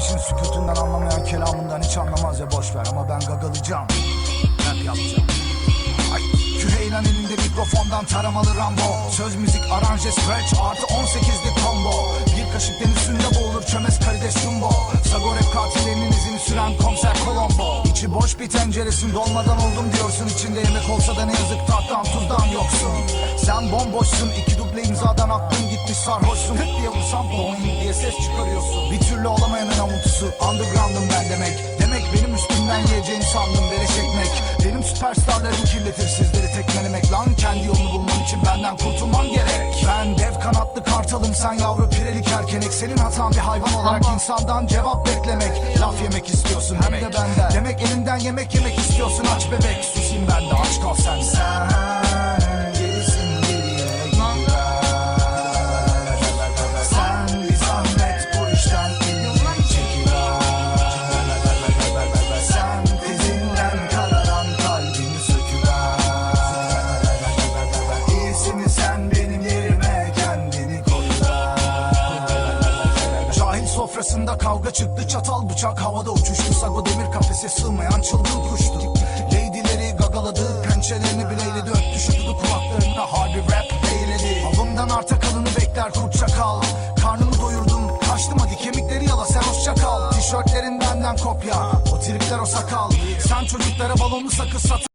için sükutünden anlamayan kelamından hiç anlamaz ya boş ver. Ama ben gagalayacağım Rap yapacağım. Ay, Küheylan elinde mikrofondan taramalı Rambo. Söz müzik aranje scratch artı 18'lik combo. Bir kaşık deniz suyunda boğulur çömez karides jumbo. Sago rap katillerinin izini süren komiser Colombo. İçi boş bir tenceresin dolmadan oldum diyorsun. İçinde yemek olsa da ne yazık tattan tuzdan yoksun. Sen bomboşsun iki duble imzadan aklın gitmiş sarhoşsun. Hık diye vursam boing diye ses çıkarıyorsun. Bir türlü olamayanın avuntusu underground'ım ben demek. Demek benim üstümden yiyeceğini sandım beleş ekmek Benim süperstarlarım kirletir sizleri tekmelemek. Lan kendi yolunu bulman için benden kurtulman gerek. Ben dev kanatlı kartalım sen yavru pirelik erkenek Senin hatan bir hayvan olarak insandan cevap beklemek. Laf yemek istiyorsun hem de benden. Demek elinden yemek yemek istiyorsun aç bebek. Susayım ben de aç kal sen sofrasında kavga çıktı çatal bıçak havada uçuştu. Sago demir kafese sığmayan çılgın kuştu. Lady'leri gagaladı pençelerini bileyledi Öptü şutudu kulaklarına harbi rap eyledi. Avımdan arta kalını bekler kurt çakal. Karnımı doyurdum kaçtım hadi kemikleri yala sen hoşça kal Tişörtlerin benden kopya o tripler o sakal. Sen çocuklara balonlu sakız sat